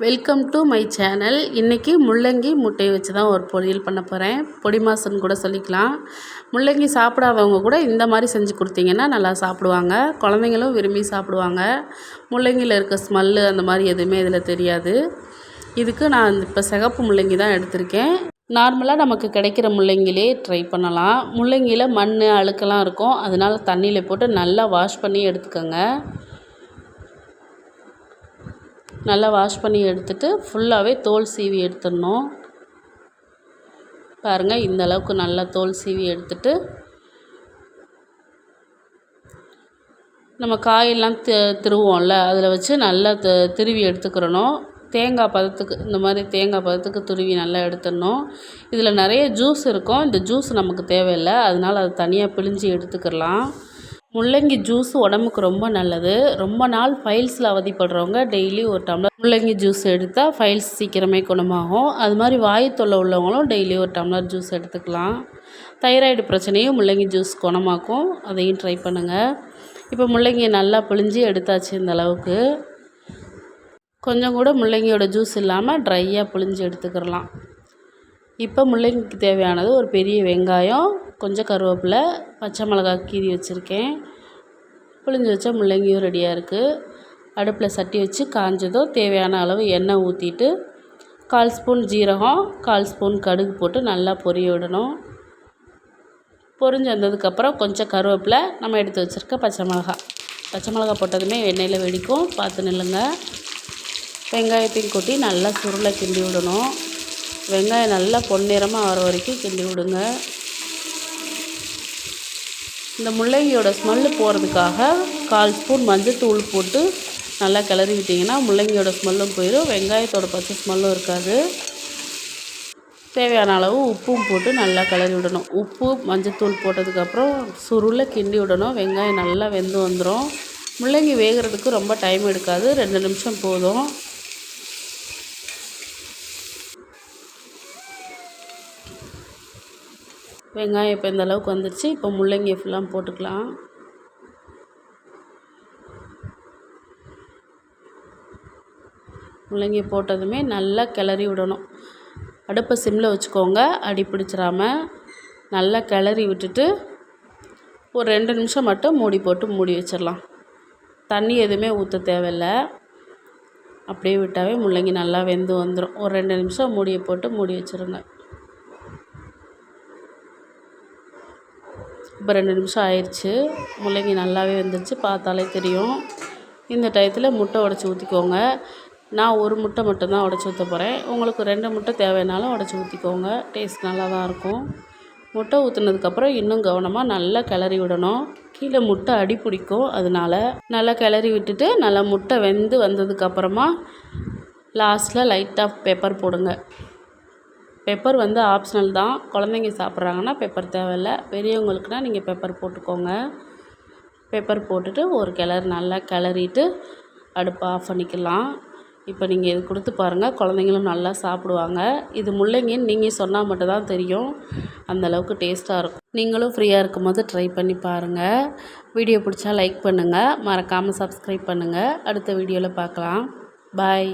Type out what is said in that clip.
Welcome to my channel இன்றைக்கி முள்ளங்கி முட்டையை வச்சு தான் ஒரு பொரியல் பண்ண போகிறேன் பொடி மாசுன்னு கூட சொல்லிக்கலாம். முள்ளங்கி சாப்பிடாதவங்க கூட இந்த மாதிரி செஞ்சு கொடுத்தீங்கன்னா நல்லா சாப்பிடுவாங்க. குழந்தைங்களும் விரும்பி சாப்பிடுவாங்க. முள்ளங்கியில் இருக்க ஸ்மெல்லு அந்த மாதிரி எதுவுமே இதில் தெரியாது. இதுக்கு நான் இப்போ சிகப்பு முள்ளங்கி தான் எடுத்திருக்கேன். நார்மலாக நமக்கு கிடைக்கிற முள்ளங்கிலே ட்ரை பண்ணலாம். முள்ளங்கியில் மண் அழுக்கெல்லாம் இருக்கும். அதனால் தண்ணியில் போட்டு நல்லா வாஷ் பண்ணி எடுத்துக்கோங்க. நல்லா வாஷ் பண்ணி எடுத்துட்டு ஃபுல்லாகவே தோல் சீவி எடுத்துடணும். பாருங்கள் இந்த அளவுக்கு நல்லா தோல் சீவி எடுத்துட்டு நம்ம காயெல்லாம் தி திருவோம்ல அதில் வச்சு நல்லா த திருவி எடுத்துக்கிறணும். தேங்காய் பதத்துக்கு இந்த மாதிரி தேங்காய் பதத்துக்கு துருவி நல்லா எடுத்துடணும். இதில் நிறைய ஜூஸ் இருக்கும். இந்த ஜூஸ் நமக்கு தேவையில்லை. அதனால் அதை தனியாக பிழிஞ்சு எடுத்துக்கிடலாம் முள்ளங்கி ஜூஸ் உடம்புக்கு ரொம்ப நல்லது. ரொம்ப நாள் ஃபைல்ஸில் அவதிப்படுறவங்க டெய்லி ஒரு டம்ளர் முள்ளங்கி ஜூஸ் எடுத்தால் ஃபைல்ஸ் சீக்கிரமே குணமாகும். அது மாதிரி வாயு தொல்லை உள்ளவங்களும் டெய்லி ஒரு டம்ளர் ஜூஸ் எடுத்துக்கலாம். தைராய்டு பிரச்சனையும் முள்ளங்கி ஜூஸ் குணமாக்கும். அதையும் ட்ரை பண்ணுங்கள் இப்போ முள்ளங்கியை நல்லா புழிஞ்சு எடுத்தாச்சு இந்த அளவுக்கு. கொஞ்சம் கூட முள்ளங்கியோட ஜூஸ் இல்லாமல் ட்ரையாக புழிஞ்சு எடுத்துக்கிறலாம் இப்போ முள்ளங்கிக்கு தேவையானது ஒரு பெரிய வெங்காயம் கொஞ்சம் கருவேப்பிலை பச்சை மிளகா கீறி வச்சுருக்கேன். புளிஞ்சு வச்ச முள்ளங்கியும் ரெடியாக இருக்குது அடுப்பில் சட்டி வச்சு காஞ்சதும் தேவையான அளவு எண்ணெய் ஊற்றிட்டு கால் ஸ்பூன் ஜீரகம் கால் ஸ்பூன் கடுகு போட்டு நல்லா பொரிய விடணும். பொரிஞ்சு வந்ததுக்கப்புறம் கொஞ்சம் கருவேப்பிலை நம்ம எடுத்து வச்சுருக்க பச்சை மிளகா பச்சை மிளகா போட்டதுமே எண்ணெயில் வெடிக்கும் பார்த்து நில்லுங்க. வெங்காயத்தையும் கொட்டி நல்லா சுருளை கிண்டி விடணும். வெங்காயம் நல்லா பொன்னிறமாக வர வரைக்கும் கிண்டி விடுங்க. இந்த முள்ளங்கியோட ஸ்மெல்லு போகிறதுக்காக கால் ஸ்பூன் மஞ்சள் தூள் போட்டு நல்லா கிளறி விட்டிங்கன்னா முள்ளங்கியோட ஸ்மெல்லும் போயிடும். வெங்காயத்தோட பச்சை ஸ்மெல்லும் இருக்காது. தேவையான அளவு உப்பும் போட்டு நல்லா கிளறி விடணும். உப்பு மஞ்சத்தூள் போட்டதுக்கப்புறம் சுருளை கிண்டி விடணும். வெங்காயம் நல்லா வெந்து வந்துடும் முள்ளங்கி வேகிறதுக்கு ரொம்ப டைம் எடுக்காது. ரெண்டு நிமிஷம் போதும். வெங்காயம் இப்போ இந்த அளவுக்கு வந்துடுச்சு இப்போ முள்ளங்கி ஃபுல்லாக போட்டுக்கலாம். முள்ளங்கி போட்டதுமே நல்லா கிளறி விடணும். அடுப்பை சிம்மில் வச்சுக்கோங்க. அடி பிடிச்சிடாம நல்லா கிளறி விட்டுட்டு ஒரு ரெண்டு நிமிஷம் மட்டும் மூடி போட்டு மூடி வச்சிடலாம் தண்ணி எதுவுமே ஊற்ற தேவையில்லை. அப்படியே விட்டாவே முள்ளங்கி நல்லா வெந்து வந்துடும் ஒரு ரெண்டு நிமிஷம் மூடியை போட்டு மூடி வச்சுருங்க. இப்போ ரெண்டு நிமிஷம் ஆயிடுச்சு. முள்ளங்கி நல்லாவே வெந்துருச்சு. பார்த்தாலே தெரியும். இந்த டயத்தில் முட்டை உடச்சி ஊற்றிக்கோங்க நான் ஒரு முட்டை மட்டும்தான் உடச்சி ஊற்ற போகிறேன் உங்களுக்கு ரெண்டு முட்டை தேவைன்னாலும் உடச்சி ஊற்றிக்கோங்க டேஸ்ட் நல்லா தான் இருக்கும். முட்டை ஊற்றுனதுக்கப்புறம் இன்னும் கவனமாக நல்லா கிளறி விடணும். கீழே முட்டை அடி பிடிக்கும். அதனால நல்லா கிளறி விட்டுட்டு நல்லா முட்டை வெந்து வந்ததுக்கப்புறமா லாஸ்ட்டில் லைட்டாக பெப்பர் போடுங்க. பெப்பர் வந்து ஆப்ஷனல் தான். குழந்தைங்க சாப்பிட்றாங்கன்னா பெப்பர் தேவையில்ல. பெரியவங்களுக்குனா நீங்கள் பெப்பர் போட்டுக்கோங்க. பெப்பர் போட்டுட்டு ஒரு கிளறு நல்லா கிளறிட்டு அடுப்பை ஆஃப் பண்ணிக்கலாம். இப்போ நீங்கள் இது கொடுத்து பாருங்கள் குழந்தைங்களும் நல்லா சாப்பிடுவாங்க. இது முள்ளங்கின்னு நீங்கள் சொன்னால் மட்டும்தான் தெரியும். அந்தளவுக்கு டேஸ்ட்டாக இருக்கும். நீங்களும் ஃப்ரீயாக இருக்கும் போது ட்ரை பண்ணி பாருங்கள் வீடியோ பிடிச்சா லைக் பண்ணுங்கள் மறக்காமல் சப்ஸ்கிரைப் பண்ணுங்கள் அடுத்த வீடியோவில் பார்க்கலாம். பாய்